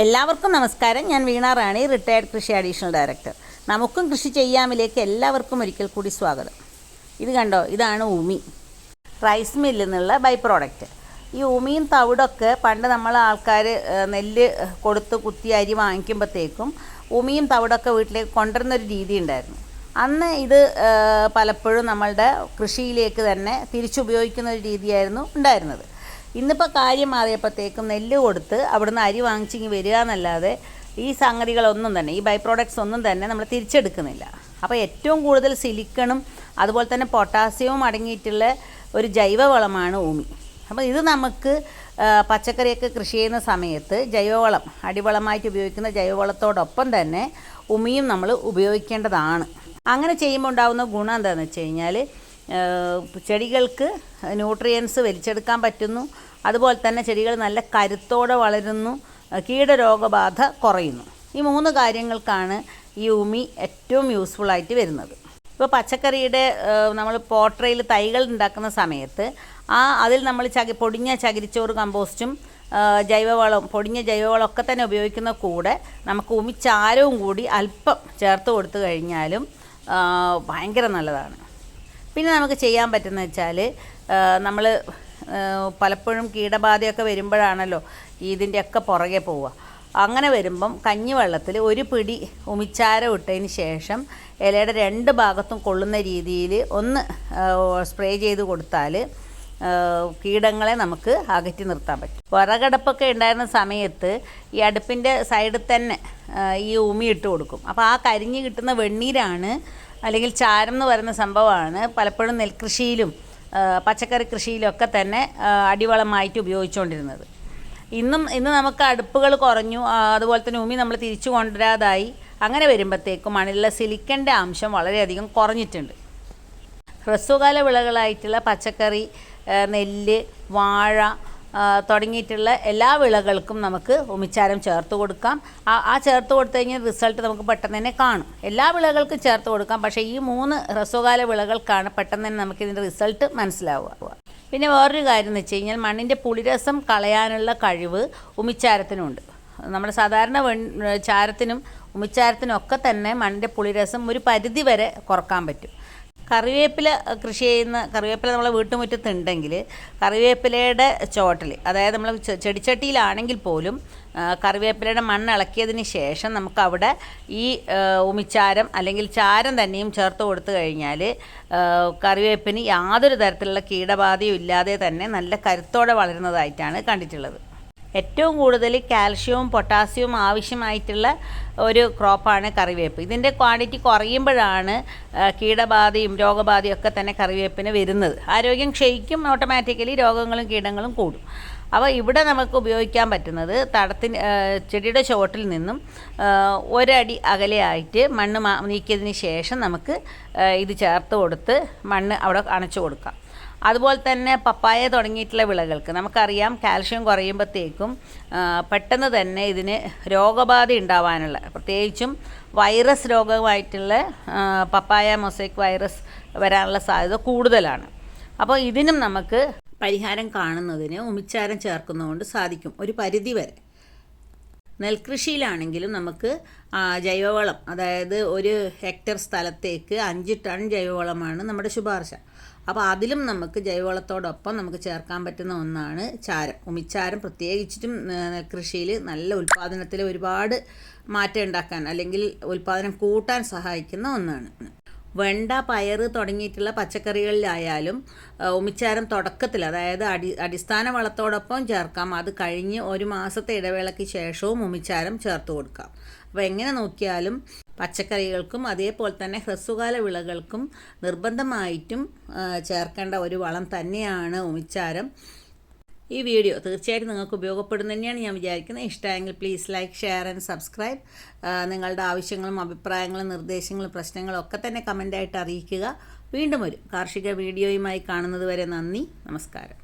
എല്ലാവർക്കും നമസ്കാരം. ഞാൻ വീണ റാണി റിട്ടയർഡ് കൃഷി അഡീഷണൽ ഡയറക്ടർ നമുക്കും കൃഷി ചെയ്യാമിലേക്ക് എല്ലാവർക്കും ഒരിക്കൽ കൂടി സ്വാഗതം. ഇത് കണ്ടോ? ഇതാണ് ഉമി റൈസ് മില്ലിൽ നിന്നുള്ള ബൈ പ്രോഡക്റ്റ് ഈ ഉമിയും തവിടൊക്കെ പണ്ട് നമ്മൾ ആൾക്കാർ നെല്ല് കൊടുത്ത് കുത്തി അരി വാങ്ങിക്കുമ്പോഴത്തേക്കും ഉമിയും തവിടൊക്കെ വീട്ടിലേക്ക് കൊണ്ടുവരുന്നൊരു രീതി ഉണ്ടായിരുന്നു. അന്ന് ഇത് പലപ്പോഴും നമ്മളുടെ കൃഷിയിലേക്ക് തന്നെ തിരിച്ചുപയോഗിക്കുന്ന ഒരു രീതിയായിരുന്നു ഉണ്ടായിരുന്നത്. ഇന്നിപ്പോൾ കാര്യം മാറിയപ്പോഴത്തേക്കും നെല്ല് കൊടുത്ത് അവിടുന്ന് അരി വാങ്ങിച്ചിങ്ങി വരിക എന്നല്ലാതെ ഈ സംഗതികളൊന്നും തന്നെ ഈ ബൈ പ്രോഡക്ട്സ് ഒന്നും തന്നെ നമ്മൾ തിരിച്ചെടുക്കുന്നില്ല. അപ്പോൾ ഏറ്റവും കൂടുതൽ സിലിക്കണും അതുപോലെ തന്നെ പൊട്ടാസ്യവും അടങ്ങിയിട്ടുള്ള ഒരു ജൈവവളമാണ് ഊമി അപ്പോൾ ഇത് നമുക്ക് പച്ചക്കറിയൊക്കെ കൃഷി ചെയ്യുന്ന സമയത്ത് ജൈവവളം അടിവളമായിട്ട് ഉപയോഗിക്കുന്ന ജൈവവളത്തോടൊപ്പം തന്നെ ഉമിയും നമ്മൾ ഉപയോഗിക്കേണ്ടതാണ്. അങ്ങനെ ചെയ്യുമ്പോൾ ഉണ്ടാകുന്ന ഗുണം എന്താണെന്ന് വെച്ച് കഴിഞ്ഞാൽ ചെടികൾക്ക് ന്യൂട്രിയൻസ് വലിച്ചെടുക്കാൻ പറ്റുന്നു. അതുപോലെ തന്നെ ചെടികൾ നല്ല കരുത്തോടെ വളരുന്നു. കീടരോഗബാധ കുറയുന്നു. ഈ മൂന്ന് കാര്യങ്ങൾക്കാണ് ഈ ഉമി ഏറ്റവും യൂസ്ഫുള്ളായിട്ട് വരുന്നത്. ഇപ്പോൾ പച്ചക്കറിയുടെ നമ്മൾ പോട്രയിൽ തൈകൾ ഉണ്ടാക്കുന്ന സമയത്ത് ആ അതിൽ നമ്മൾ ചകി പൊടിഞ്ഞ ചകിരിച്ചോറ് കമ്പോസ്റ്റും ജൈവവളം പൊടിഞ്ഞ ജൈവവളം ഒക്കെ തന്നെ ഉപയോഗിക്കുന്ന കൂടെ നമുക്ക് ഉമിച്ചാരവും കൂടി അല്പം ചേർത്ത് കൊടുത്തു കഴിഞ്ഞാലും ഭയങ്കര നല്ലതാണ്. പിന്നെ നമുക്ക് ചെയ്യാൻ പറ്റുന്നത് വെച്ചാൽ നമ്മൾ പലപ്പോഴും കീടബാധയൊക്കെ വരുമ്പോഴാണല്ലോ ഇതിന്റെയൊക്കെ പുറകെ പോവുക. അങ്ങനെ വരുമ്പം കഞ്ഞിവെള്ളത്തിൽ ഒരു പിടി ഉമിച്ചാരം ഇട്ടതിന് ശേഷം ഇലയുടെ രണ്ട് ഭാഗത്തും കൊള്ളുന്ന രീതിയിൽ ഒന്ന് സ്പ്രേ ചെയ്ത് കൊടുത്താൽ കീടങ്ങളെ നമുക്ക് അകറ്റി നിർത്താൻ പറ്റും. വിറകടുപ്പൊക്കെ ഉണ്ടായിരുന്ന സമയത്ത് ഈ അടുപ്പിന്റെ സൈഡിൽ തന്നെ ഈ ഉമി ഇട്ട് കൊടുക്കും. അപ്പോൾ ആ കരിഞ്ഞ് കിട്ടുന്ന വെണ്ണീരാണ് അല്ലെങ്കിൽ ചാരം എന്ന് പറയുന്ന സംഭവമാണ്. പലപ്പോഴും നെൽകൃഷിയിലും പച്ചക്കറി കൃഷിയിലൊക്കെ തന്നെ അടിവളമായിട്ട് ഉപയോഗിച്ചുകൊണ്ടിരുന്നത്. ഇന്നും ഇന്ന് നമുക്ക് അടുപ്പുകൾ കുറഞ്ഞു അതുപോലെ തന്നെ ഉമി നമ്മൾ തിരിച്ചു കൊണ്ടുവരാതായി. അങ്ങനെ വരുമ്പോഴത്തേക്കും മണ്ണിലെ സിലിക്കന്റെ അംശം വളരെയധികം കുറഞ്ഞിട്ടുണ്ട്. ഹ്രസ്വകാല വിളകളായിട്ടുള്ള പച്ചക്കറി നെല്ല് വാഴ തുടങ്ങിയിട്ടുള്ള എല്ലാ വിളകൾക്കും നമുക്ക് ഉമിച്ചാരം ചേർത്ത് കൊടുക്കാം. ആ ആ ചേർത്ത് കൊടുത്തു കഴിഞ്ഞാൽ റിസൾട്ട് നമുക്ക് പെട്ടെന്ന് തന്നെ കാണും. എല്ലാ വിളകൾക്കും ചേർത്ത് കൊടുക്കാം. പക്ഷേ ഈ മൂന്ന് ഹ്രസ്വകാല വിളകൾക്കാണ് പെട്ടെന്ന് തന്നെ നമുക്ക് ഇതിന്റെ റിസൾട്ട് മനസ്സിലാവുക. പിന്നെ വേറൊരു കാര്യം എന്ന് വെച്ച് കഴിഞ്ഞാൽ മണ്ണിന്റെ പുളിരസം കളയാനുള്ള കഴിവ് ഉമിച്ചാരത്തിനുണ്ട് നമ്മുടെ സാധാരണ വെൺ ചാരത്തിനും ഉമിച്ചാരത്തിനും ഒക്കെ തന്നെ മണ്ണിന്റെ പുളിരസം ഒരു പരിധി വരെ കുറയ്ക്കാൻ പറ്റും. കറിവേപ്പില കൃഷി ചെയ്യുന്ന കറിവേപ്പില നമ്മളെ വീട്ടുമുറ്റത്തുണ്ടെങ്കിൽ കറിവേപ്പിലയുടെ ചോട്ടിൽ അതായത് നമ്മൾ ചെടിച്ചട്ടിയിലാണെങ്കിൽ പോലും കറിവേപ്പിലയുടെ മണ്ണ് ഇളക്കിയതിന് ശേഷം നമുക്ക് അവിടെ ഈ ഉമിച്ചാരം അല്ലെങ്കിൽ ചാരം തന്നെയും ചേർത്ത് കൊടുത്തു കഴിഞ്ഞാൽ കറിവേപ്പിന് യാതൊരു തരത്തിലുള്ള കീടബാധയും ഇല്ലാതെ തന്നെ നല്ല കരുത്തോടെ വളരുന്നതായിട്ടാണ് കണ്ടിട്ടുള്ളത്. ഏറ്റവും കൂടുതൽ കാൽഷ്യവും പൊട്ടാസ്യവും ആവശ്യമായിട്ടുള്ള ഒരു ക്രോപ്പാണ് കറിവേപ്പ്. ഇതിന്റെ ക്വാണ്ടിറ്റി കുറയുമ്പോഴാണ് കീടബാധയും രോഗബാധയും ഒക്കെ തന്നെ കറിവേപ്പിന് വരുന്നത്. ആരോഗ്യം ക്ഷയിക്കും ഓട്ടോമാറ്റിക്കലി രോഗങ്ങളും കീടങ്ങളും കൂടും. അപ്പോൾ ഇവിടെ നമുക്ക് ഉപയോഗിക്കാൻ പറ്റുന്നത് തടത്തിന് ചെടിയുടെ ചുവട്ടിൽ നിന്നും ഒരടി അകലെയായിട്ട് മണ്ണ് നീക്കിയതിന് ശേഷം നമുക്ക് ഇത് ചേർത്ത് കൊടുത്ത് മണ്ണ് അവിടെ അണച്ചു കൊടുക്കാം. അതുപോലെ തന്നെ പപ്പായ തുടങ്ങിയിട്ടുള്ള വിളകൾക്ക് നമുക്കറിയാം കാൽഷ്യം കുറയുമ്പോഴത്തേക്കും പെട്ടെന്ന് തന്നെ ഇതിന് രോഗബാധ ഉണ്ടാവാനുള്ള പ്രത്യേകിച്ചും വൈറസ് രോഗമായിട്ടുള്ള പപ്പായ മൊസൈക്ക് വൈറസ് വരാനുള്ള സാധ്യത കൂടുതലാണ്. അപ്പോൾ ഇതിനും നമുക്ക് പരിഹാരം കാണുന്നതിന് ഉമിച്ചാരം ചേർക്കുന്നതുകൊണ്ട് സാധിക്കും. ഒരു പരിധി വരെ. നെൽകൃഷിയിലാണെങ്കിലും നമുക്ക് ജൈവവളം അതായത് ഒരു ഹെക്ടർ സ്ഥലത്തേക്ക് അഞ്ച് ടൺ ജൈവവളമാണ് നമ്മുടെ ശുപാർശ. അപ്പോൾ അതിലും നമുക്ക് ജൈവവളത്തോടൊപ്പം നമുക്ക് ചേർക്കാൻ പറ്റുന്ന ഒന്നാണ് ചാരം. ഉമിച്ചാരം പ്രത്യേകിച്ചിട്ടും നെൽകൃഷിയിൽ നല്ല ഉൽപ്പാദനത്തിൽ ഒരുപാട് മാറ്റം ഉണ്ടാക്കാൻ അല്ലെങ്കിൽ ഉൽപ്പാദനം കൂട്ടാൻ സഹായിക്കുന്ന ഒന്നാണ്. വെണ്ട പയർ തുടങ്ങിയിട്ടുള്ള പച്ചക്കറികളിലായാലും ഒമിച്ചാരം തുടക്കത്തിൽ അതായത് അടി അടിസ്ഥാന വളത്തോടൊപ്പം ചേർക്കാം. അത് കഴിഞ്ഞ് ഒരു മാസത്തെ ഇടവേളയ്ക്ക് ശേഷവും ഉമിച്ചാരം ചേർത്ത് കൊടുക്കാം. അപ്പോൾ എങ്ങനെ നോക്കിയാലും പച്ചക്കറികൾക്കും അതേപോലെ തന്നെ ഹ്രസ്വകാല വിളകൾക്കും നിർബന്ധമായിട്ടും ചേർക്കേണ്ട ഒരു വളം തന്നെയാണ് ഉമിച്ചാരം ഈ വീഡിയോ തീർച്ചയായിട്ടും നിങ്ങൾക്ക് ഉപയോഗപ്പെടുന്നു തന്നെയാണ് ഞാൻ വിചാരിക്കുന്നത്. ഇഷ്ടമായെങ്കിൽ please like share and subscribe നിങ്ങളുടെ ആവശ്യങ്ങളും അഭിപ്രായങ്ങളും നിർദ്ദേശങ്ങളും പ്രശ്നങ്ങളും ഒക്കെ തന്നെ കമന്റായിട്ട് അറിയിക്കുക. വീണ്ടും ഒരു കാർഷിക വീഡിയോയുമായി കാണുന്നത് വരെ നന്ദി. നമസ്കാരം.